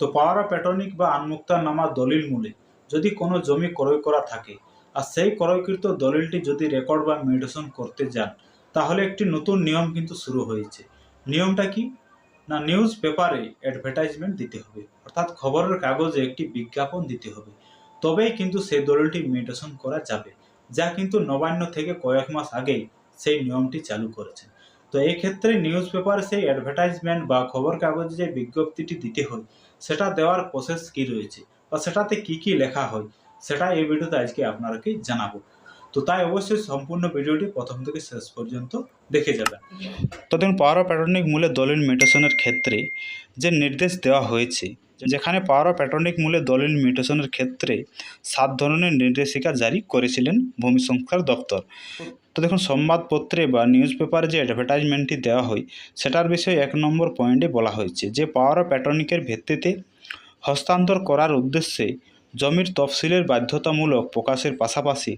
তো power of অ্যাটর্নিক বা আনমুক্তার নামা দলিল মূলে যদি কোনো জমি ক্রয় করা থাকে, আর সেই ক্রয়কৃত দলিলটি যদি রেকর্ড বা মেডিটেশন করতে যান, তাহলে একটি নতুন নিয়ম কিন্তু শুরু হয়েছে। নিয়মটা কি? না, নিউজ পেপারে অ্যাডভার্টাইজমেন্ট দিতে হবে, অর্থাৎ খবরের কাগজে একটি বিজ্ঞাপন দিতে হবে। তবেই কিন্তু সেই দলিলটি মেডিটেশন করা যাবে, যা কিন্তু নবান্ন থেকে কয়েক মাস আগেই সেই নিয়মটি চালু করেছে তো এই ক্ষেত্রে নিউজ পেপারে সেই অ্যাডভার্টাইজমেন্ট বা খবর কাগজে যে বিজ্ঞপ্তিটি দিতে হয়, সেটা দেওয়ার প্রসেস কি রয়েছে? বা সেটাতে কি কি লেখা হয়? সেটা এই ভিডিওতে আজকে আপনারাকে জানাব। তো তাই অবশ্যই সম্পূর্ণ ভিডিওটি প্রথম থেকে শেষ পর্যন্ত দেখে যাবেন তো দেখুন পাওয়ার অফ মূলে দলিল মিউটেশনের ক্ষেত্রে যে নির্দেশ দেওয়া হয়েছে, যেখানে পাওয়ার অফ মূলে দলিল মিউটেশনের ক্ষেত্রে সাত ধরনের নির্দেশিকা জারি করেছিলেন ভূমি সংস্কার দপ্তর। তো দেখুন, সংবাদপত্রে বা নিউজ পেপারে যে অ্যাডভার্টাইজমেন্টটি দেওয়া হয়, সেটার বিষয়ে এক নম্বর পয়েন্টে বলা হয়েছে যে পাওয়ার অফ ভিত্তিতে হস্তান্তর করার উদ্দেশ্যে জমির তফসিলের বাধ্যতামূলক প্রকাশের পাশাপাশি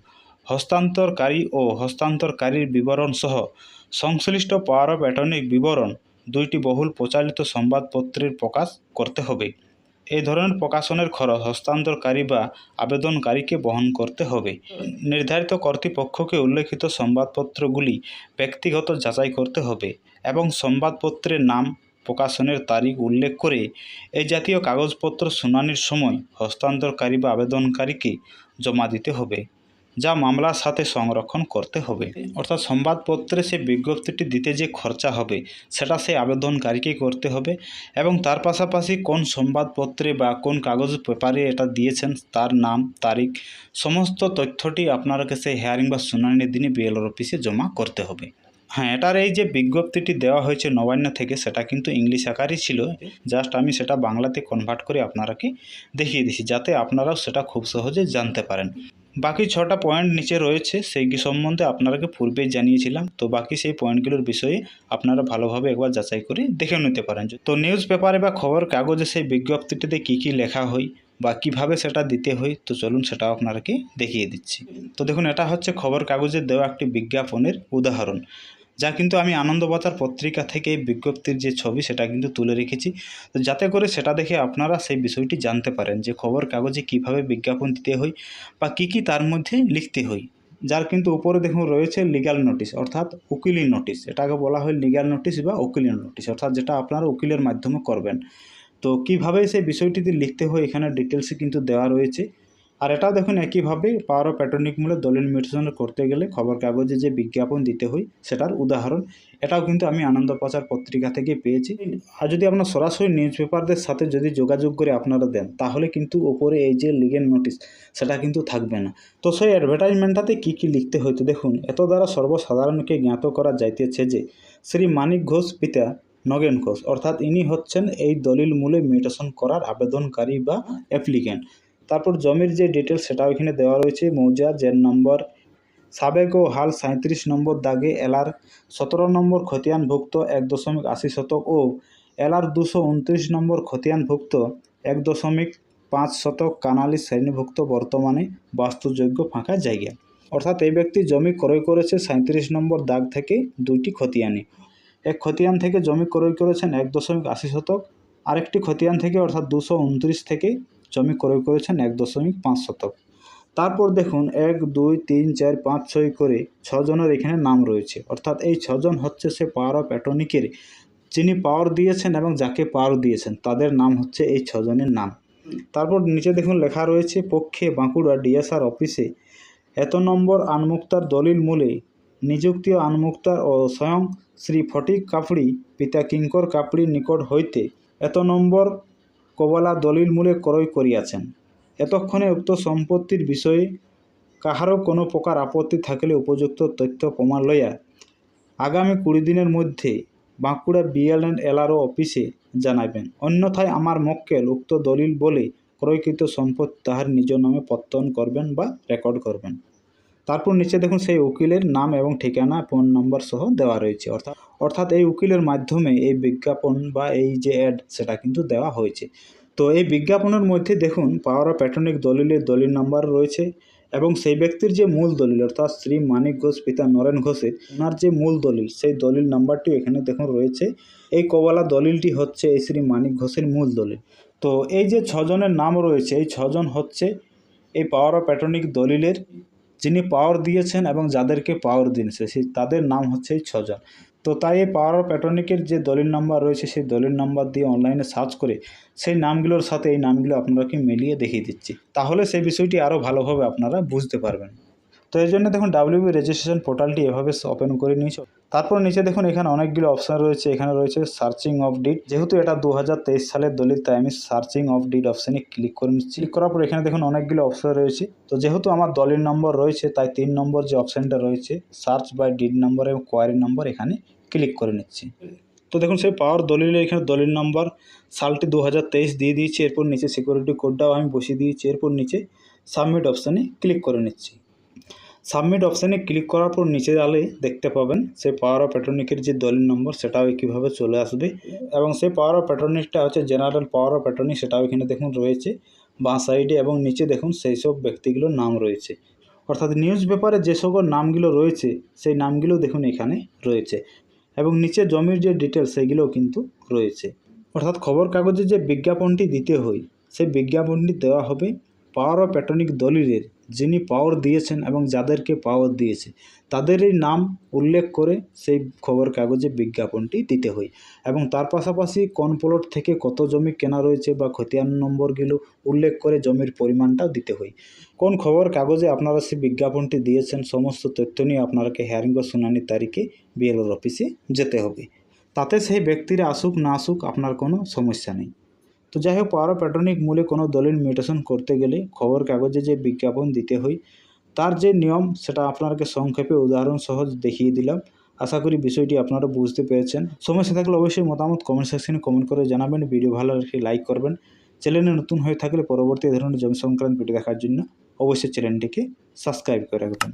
হস্তান্তরকারী ও হস্তান্তরকারীর বিবরণ সহ সংশ্লিষ্ট পাওয়ার অফ অ্যাটর্নিক বিবরণ দুইটি বহুল প্রচারিত সংবাদপত্রের প্রকাশ করতে হবে। এই ধরনের প্রকাশনের খরচ হস্তান্তরকারী বা আবেদনকারীকে বহন করতে হবে। নির্ধারিত কর্তৃপক্ষকে উল্লেখিত সংবাদপত্রগুলি ব্যক্তিগত যাচাই করতে হবে এবং সংবাদপত্রের নাম, প্রকাশনের তারিখ উল্লেখ করে এই জাতীয় কাগজপত্র শুনানির সময় হস্তান্তরকারী বা আবেদনকারীকে জমা দিতে হবে। যা মামলার সাথে সংরক্ষণ করতে হবে। অর্থাৎ সংবাদপত্রে সে বিজ্ঞপ্তিটি দিতে যে খরচা হবে, সেটা সেই আবেদনকারীকেই করতে হবে এবং তার পাশাপাশি কোন সংবাদপত্রে বা কোন কাগজ পেপারে এটা দিয়েছেন, তার নাম, তারিখ, সমস্ত তথ্যটি আপনাকে সেই হেয়ারিং বা শুনানির দিনে বিএলওর অফিসে জমা করতে হবে। হ্যাঁ এটার এই যে বিজ্ঞপ্তিটি দেওয়া হয়েছে নবান্ন থেকে, সেটা কিন্তু ইংলিশ আকারই ছিল। জাস্ট আমি সেটা বাংলাতে কনভার্ট করে আপনারাকে দেখিয়ে দিছি যাতে আপনারাও সেটা খুব সহজে জানতে পারেন। বাকি ছটা পয়েন্ট নিচে রয়েছে, সেই সম্বন্ধে আপনারাকে পূর্বেই জানিয়েছিলাম। তো বাকি সেই পয়েন্টগুলোর বিষয়ে আপনারা ভালোভাবে একবার যাচাই করে দেখে নিতে পারেন। তো নিউজ পেপারে বা খবর কাগজে সেই বিজ্ঞপ্তিটিতে কী কী লেখা হয় বা কীভাবে সেটা দিতে হয়, তো চলুন সেটাও আপনারাকে দেখিয়ে দিচ্ছি। তো দেখুন, এটা হচ্ছে খবর কাগজে দেওয়া একটি বিজ্ঞাপনের উদাহরণ। যা কিন্তু আমি আনন্দবাজার পত্রিকা থেকে বিজ্ঞপ্তির যে ছবি, সেটা কিন্তু তুলে রেখেছি। তো যাতে করে সেটা দেখে আপনারা সেই বিষয়টি জানতে পারেন যে খবর কাগজে কীভাবে বিজ্ঞাপন দিতে হয় বা কি কি তার মধ্যে লিখতে হয় যার কিন্তু উপরে দেখুন রয়েছে লিগ্যাল নোটিশ অর্থাৎ উকিলি নোটিশ এটাকে বলা হয় লিগাল নোটিশ বা উকিলি নোটিশ অর্থাৎ যেটা আপনারা উকিলের মাধ্যমে করবেন। তো কীভাবে সেই বিষয়টিতে লিখতে হয়, এখানে ডিটেলসে কিন্তু দেওয়া রয়েছে। আর এটাও দেখুন একইভাবে পাওয়ার অফ অ্যাটর্নিক মূলে দলিল মিউটেশন করতে গেলে খবর কাগজে যে বিজ্ঞাপন দিতে হয়, সেটার উদাহরণ। এটাও কিন্তু আমি আনন্দপ্রচার পত্রিকা থেকে পেয়েছি। আর যদি আপনার সরাসরি নিউজ পেপারদের সাথে যদি যোগাযোগ করে আপনারা দেন, তাহলে কিন্তু ওপরে এই যে লিগেল নোটিশ সেটা কিন্তু থাকবে না। তো সেই অ্যাডভার্টাইজমেন্টটাতে কী কী লিখতে হয়তো দেখুন, এত দ্বারা সর্বসাধারণকে জ্ঞাত করা যাইতেছে যে শ্রী মানিক ঘোষ, পিতা নগেন ঘোষ, অর্থাৎ ইনি হচ্ছেন এই দলিল মূলে মিউটেশন করার আবেদনকারী বা অ্যাপ্লিক্যান্ট তারপর জমির যে ডিটেলস সেটাও এখানে দেওয়া রয়েছে। মৌজা জেন নম্বর, সাবেক ও হাল সাঁত্রিশ নম্বর দাগে এলার সতেরো নম্বর খতিয়ানভুক্ত এক দশমিক আশি শতক ও এলার দুশো উনত্রিশ নম্বর খতিয়ানভুক্ত এক দশমিক পাঁচ শতক কানালি শ্রেণীভুক্ত বর্তমানে বাস্তুযোগ্য ফাঁকা জায়গা। অর্থাৎ এই ব্যক্তি জমি ক্রয় করেছে সাঁত্রিশ নম্বর দাগ থেকে দুইটি খতিয়ানে। এক খতিয়ান থেকে জমি ক্রয় করেছেন এক দশমিক আশি শতক, আরেকটি খতিয়ান থেকে অর্থাৎ দুশো উনত্রিশ থেকে জমি ক্রয় করেছেন এক দশমিক পাঁচ শতক। তারপর দেখুন, এক, দুই, তিন, চার, পাঁচ, ছয় করে ছজনের এখানে নাম রয়েছে। অর্থাৎ এই ছজন হচ্ছে সে পাওয়ার অফ অ্যাটর্নিকের যিনি পাওয়ার দিয়েছেন এবং যাকে পাওয়ার দিয়েছেন, তাদের নাম হচ্ছে এই ছজনের নাম। তারপর নিচে দেখুন, লেখা রয়েছে, পক্ষে বাঁকুড়া ডিএসআর অফিসে এত নম্বর আনমুক্তার দলিল মূলে নিযুক্তি আনমুক্তার ও স্বয়ং শ্রী ফটিক কাপড়ি, পিতা কিঙ্কর কাপড়ির নিকট হইতে এত নম্বর কবলা দলিল মূলে ক্রয় করিয়াছেন। এতক্ষণে উক্ত সম্পত্তির বিষয়ে কাহারও কোনো প্রকার আপত্তি থাকিলে উপযুক্ত তথ্য প্রমাণ লইয়া আগামী কুড়ি দিনের মধ্যে বাঁকুড়া বিএল অ্যান্ড এলআরও অফিসে জানাবেন অন্যথায় আমার মক্কেল উক্ত দলিল বলে ক্রয়কৃত সম্পত্তি তাহার নিজ নামে পত্তন করবেন বা রেকর্ড করবেন। তারপর নিচে দেখুন সেই উকিলের নাম এবং ঠিকানা, ফোন নম্বর সহ দেওয়া রয়েছে। অর্থাৎ অর্থাৎ এই উকিলের মাধ্যমে এই বিজ্ঞাপন বা এই যে অ্যাড সেটা কিন্তু দেওয়া হয়েছে। তো এই বিজ্ঞাপনের মধ্যে দেখুন পাওয়ার অফ অ্যাটর্নিক দলিলের দলিল নাম্বার রয়েছে এবং সেই ব্যক্তির যে মূল দলিল, অর্থাৎ শ্রী মানিক ঘোষ, পিতা নরেন ঘোষের ওনার যে মূল দলিল, সেই দলিল নাম্বারটি এখানে দেখুন রয়েছে। এই কবলা দলিলটি হচ্ছে এই শ্রী মানিক ঘোষের মূল দলিল। তো এই যে ছজনের নাম রয়েছে, এই ছজন হচ্ছে এই পাওয়ার অফ অ্যাটর্নিক দলিলের যিনি পাওয়ার দিয়েছেন এবং যাদেরকে পাওয়ার দিয়েছে, সেই তাদের নাম হচ্ছে ছজন। তো তাই এই পাওয়ার অফ অ্যাটর্নিকের যে দলিল নাম্বার রয়েছে, সেই দলিল নাম্বার দিয়ে অনলাইনে সার্চ করে সেই নামগুলোর সাথে এই নামগুলো আপনারাকে মিলিয়ে দেখিয়ে দিচ্ছি। তাহলে সেই বিষয়টি আরও ভালোভাবে আপনারা বুঝতে পারবেন। তো এই জন্য দেখুন ডাব্লিউবি রেজিস্ট্রেশন পোর্টালটি এভাবে ওপেন করে নিয়েছে। তারপর নিচে দেখুন এখানে অনেকগুলো অপশান রয়েছে। এখানে রয়েছে সার্চিং অফ ডিট যেহেতু এটা দু হাজার তেইশ সালের দলিল, তাই আমি সার্চিং অফ ডিট অপশানে ক্লিক করে নিচ্ছি। ক্লিক করার পর এখানে দেখুন অনেকগুলো অপশান রয়েছে। তো যেহেতু আমার দলিল নম্বর রয়েছে, তাই তিন নম্বর যে অপশানটা রয়েছে সার্চ বাই ডিড নম্বর এবং কোয়ারি নম্বর এখানে ক্লিক করে নিচ্ছি। তো দেখুন সেই পাওয়ার দলিলে এখানে দলিল নম্বর সালটি দু হাজার তেইশ দিয়ে দিয়েছি। এরপর নিচে সিকিউরিটি কোডটাও আমি বসিয়ে দিয়েছি। এরপর নিচে সাবমিট অপশানে ক্লিক করে নিচ্ছি। সাবমিট অপশানে ক্লিক করার পর নিচে আলে দেখতে পাবেন সেই পাওয়ার অফ প্যাট্রনিকের যে দলিল নম্বর, সেটাও একইভাবে চলে আসবে এবং সেই পাওয়ার অফ প্যাট্রনিকটা হচ্ছে জেনারেল পাওয়ার অফ প্যাট্রনিক সেটাও এখানে দেখুন রয়েছে। বাঁ সাইডে এবং নিচে দেখুন সেই সব ব্যক্তিগুলোর নাম রয়েছে। অর্থাৎ নিউজ পেপারে যে সকল নামগুলো রয়েছে, সেই নামগুলো দেখুন এখানে রয়েছে এবং নিচে জমির যে ডিটেলস সেগুলোও কিন্তু রয়েছে। অর্থাৎ খবর কাগজে যে বিজ্ঞাপনটি দিতে হয়, সেই বিজ্ঞাপনটি দেওয়া হবে পাওয়ার অফ প্যাট্রনিক দলিলের যিনি পাওয়ার দিয়েছেন এবং যাদেরকে পাওয়ার দিয়েছে, তাদেরই নাম উল্লেখ করে সেই খবর কাগজে বিজ্ঞাপনটি দিতে হয়। এবং তার পাশাপাশি কোন প্লট থেকে কত জমি কেনা রয়েছে বা খতিয়ান নম্বরগুলো উল্লেখ করে জমির পরিমাণটাও দিতে হয়। কোন খবর কাগজে আপনারা সেই বিজ্ঞাপনটি দিয়েছেন, সমস্ত তথ্য নিয়ে আপনাকে হেয়ারিং বা শুনানির তারিখে বিএলওর অফিসে যেতে হবে। তাতে সেই ব্যক্তিরা আসুক না আসুক আপনার কোনো সমস্যা নেই। তো যাই হোক, পাওয়ার প্যাট্রনিক মূলে কোনো দলিল মিউটেশন করতে গেলে খবর কাগজে যে বিজ্ঞাপন দিতে হয়, তার যে নিয়ম, সেটা আপনাকে সংক্ষেপে উদাহরণ সহজ দেখিয়ে দিলাম। আশা করি বিষয়টি আপনারা বুঝতে পেরেছেন। সমস্যা থাকলে অবশ্যই মতামত কমেন্ট সেকশনে কমেন্ট করে জানাবেন। ভিডিও ভালো লাগলে লাইক করবেন। চ্যানেলে নতুন হয়ে থাকলে পরবর্তী ধরনের জমি সংক্রান্ত ভিডিও দেখার জন্য অবশ্যই চ্যানেলটিকে সাবস্ক্রাইব করে রাখবেন।